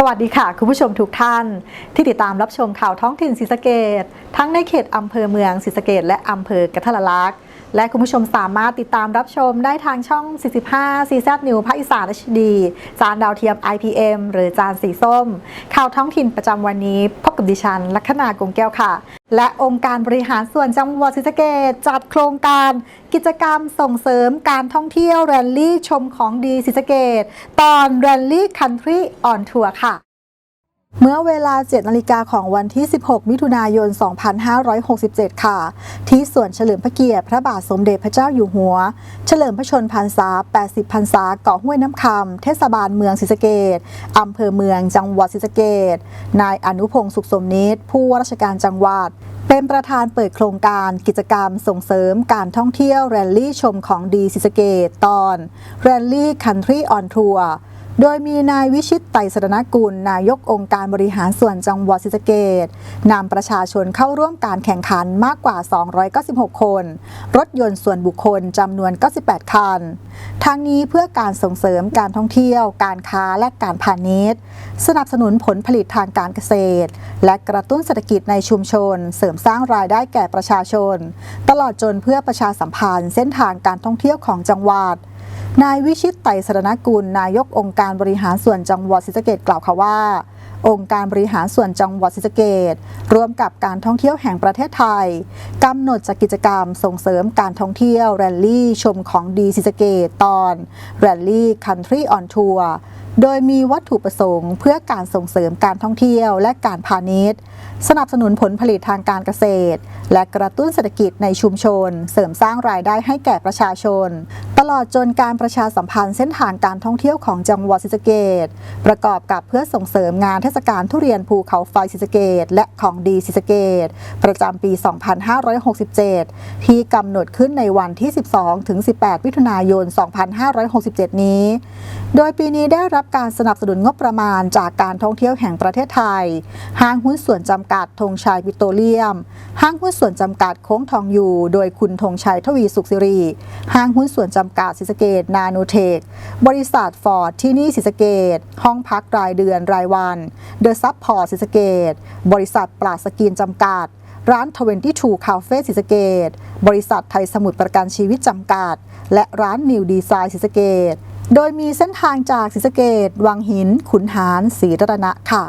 สวัสดีค่ะ คุณผู้ชมทุกท่าน ที่ติดตามรับชมข่าวท้องถิ่นศรีสะเกดทั้งในเขตอำเภอเมืองศรีสะเกดและอำเภอกระทะละลักษณ์ และคุณผู้ชมสามารถติดตามรับชมได้ทางช่อง 45 CZ New ภาคอีสาน HD จานดาวเทียม IPM หรือจานสีส้ม ข่าวท้องถิ่นประจำวันนี้ พบกับดิฉัน ลัคนากงแก้วค่ะ และองค์การบริหารส่วนจังหวัดศรีสะเกดจัดโครงการ กิจกรรมส่งเสริมการท่องเที่ยวแรลลี่ชมของดีศรีสะเกดตอนแรลลี่คันทรีออนทัวร์ค่ะ เมื่อเวลา 7 นาฬิกาของวันที่ 16 มิถุนายน 2567 ค่ะ ที่สวนเฉลิมพระเกียรติพระบาทสมเด็จพระเจ้าอยู่หัว เฉลิมพระชนพรรษา 80 พรรษาเกาะห้วยน้ำคำ เทศบาลเมืองศรีสะเกดอำเภอเมืองจังหวัดศรีสะเกดนายอนุพงศ์สุขสมนิตผู้ว่าราชการจังหวัดเป็นประธานเปิดโครงการกิจกรรมส่งเสริมการท่องเที่ยวแรลลี่ชมของดีศรีสเกดตอนแรลลี่คันทรีออนทัวร์ โดยมีนายวิชิตไตรสรณกุล นายกองค์การบริหารส่วนจังหวัดศรีสะเกดนำประชาชนเข้าร่วมการแข่งขันมากกว่า 296 คน รถยนต์ส่วนบุคคลจำนวน 98 คัน ทั้งนี้เพื่อการส่งเสริมการท่องเที่ยว การค้าและการพาณิชย์ สนับสนุนผลผลิตทางการเกษตร และกระตุ้นเศรษฐกิจในชุมชน เสริมสร้างรายได้แก่ประชาชน ตลอดจนเพื่อประชาสัมพันธ์เส้นทางการท่องเที่ยวของจังหวัด นายวิชิตไตรสรณกุล นายกองค์การบริหารส่วนจังหวัดศรีสะเกดกล่าวค่ะว่า องค์การบริหารส่วนจังหวัดศรีสะเกดร่วมกับการท่องเที่ยวแห่งประเทศไทยกำหนดจัดกิจกรรมส่งเสริมการท่องเที่ยวแรลลี่ชมของดีศรีสะเกดตอนแรลลี่คันทรีออนทัวร์ โดยมีวัตถุประสงค์ เพื่อการส่งเสริมการท่องเที่ยวและการพาณิชย์ สนับสนุนผลผลิตทางการเกษตร และกระตุ้นเศรษฐกิจในชุมชน เสริมสร้างรายได้ให้แก่ประชาชน ตลอดจนการประชาสัมพันธ์เส้นทางการท่องเที่ยวของจังหวัดศรีสะเกดประกอบกับเพื่อส่งเสริมงานเทศกาลทุเรียนภูเขาไฟศรีสะเกดและของดีศรีสะเกดประจำปี 2567 ที่กำหนดขึ้นในวันที่ 12ถึง18 มิถุนายน 2567 นี้ โดยปีนี้ได้รับการสนับสนุนงบประมาณจากการท่องเที่ยวแห่งประเทศไทย ห้างหุ้นส่วนจำกัดธงชัยปิโตรเลียม ห้างหุ้นส่วนจำกัดโค้งทองอยู่ โดยคุณธงชัยทวีสุขสิริ ห้างหุ้นส่วนจำกัดศรีสเกดนาโนเทค บริษัทฟอร์ดที่นี่ศรีสเกดห้องพักรายเดือนรายวัน เดอะซับพอร์ตศรีสเกดบริษัทปราศกินจำกัดร้าน 22 คาเฟ่ศรีสเกดบริษัทไทยสมุทรประกันชีวิตจำกัด และร้านนิวดีไซน์ศรีสเกด โดยมีเส้นทางจากศรีสะเกดวังหิน ขุนหารศรีรัตนะค่ะ